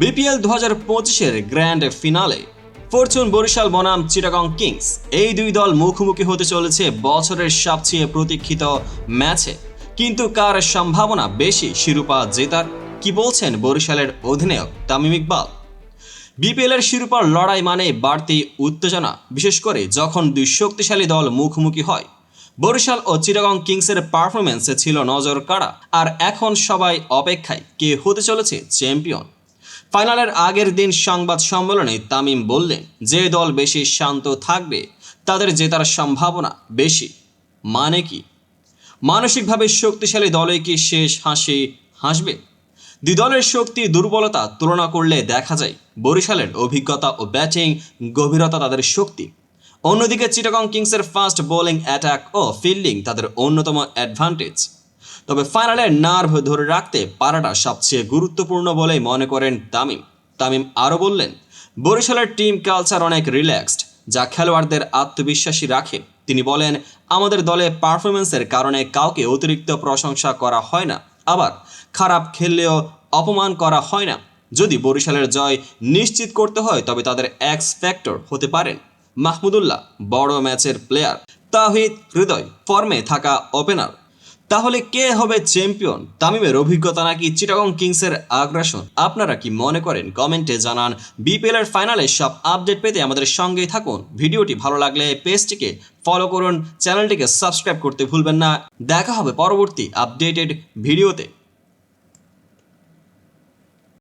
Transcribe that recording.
BPL দু হাজার পঁচিশের গ্র্যান্ড ফিনালে ফরচুন বরিশাল, বনাম, চিটাগং কিংস এই দুই দল মুখোমুখি হতে চলেছে বছরের সবচেয়ে প্রতীক্ষিত ম্যাচে। কিন্তু কার সম্ভাবনা বেশি শিরোপা জেতার? কি বলছেন বরিশালের অধিনায়ক তামিম ইকবাল? বিপিএলের শিরোপার লড়াই মানে বাড়তি উত্তেজনা, বিশেষ করে যখন দুই শক্তিশালী দল মুখোমুখি হয়। বরিশাল ও চিটাগং কিংসের পারফরমেন্সে ছিল নজর কাড়া, আর এখন সবাই অপেক্ষায় কে হতে চলেছে চ্যাম্পিয়ন। ফাইনালের আগের দিন সংবাদ সম্মেলনে তামিম বললেন, যে দল বেশি শান্ত থাকবে, তাদের জেতার সম্ভাবনা বেশি। মানে কি? মানসিকভাবে শক্তিশালী দলে কি শেষ হাসি হাসবে? দুই দলের শক্তি, দুর্বলতা তুলনা করলে দেখা যায়, বরিশালের অভিজ্ঞতা ও ব্যাটিং গভীরতা তাদের শক্তি। অন্যদিকে চিটাগং কিংসের ফাস্ট বোলিং, অ্যাটাক ও ফিল্ডিং তাদের অন্যতম অ্যাডভান্টেজ। তবে ফাইনালে নার্ভ ধরে রাখতে পারাটা সবচেয়ে গুরুত্বপূর্ণ বলেই মনে করেন তামিম। তামিম আরও বললেন, বরিশালের টিম কালচার অনেক রিল্যাক্সড, যা খেলোয়াড়দের আত্মবিশ্বাসী রাখে। তিনি বলেন, আমাদের দলে পারফরমেন্সের কারণে কাউকে অতিরিক্ত প্রশংসা করা হয় না, আবার খারাপ খেললেও অপমান করা হয় না। যদি বরিশালের জয় নিশ্চিত করতে হয়, তবে তাদের এক্স ফ্যাক্টর হতে পারেন মাহমুদুল্লাহ, বড় ম্যাচের প্লেয়ার তাহিদ হৃদয় ফর্মে থাকা ওপেনার তাহলে কে হবে চ্যাম্পিয়ন? তামিমের অভিজ্ঞতা নাকি চিটাগং কিংসের আগ্রাসন? আপনারা কি মনে করেন? কমেন্টে জানান। বিপিএল এর ফাইনালে সব আপডেট পেতে আমাদের সঙ্গেই থাকুন। ভিডিওটি ভালো লাগলে পেজটিকে ফলো করুন। চ্যানেলটিকে সাবস্ক্রাইব করতে ভুলবেন না। দেখা হবে পরবর্তী আপডেটেড ভিডিওতে।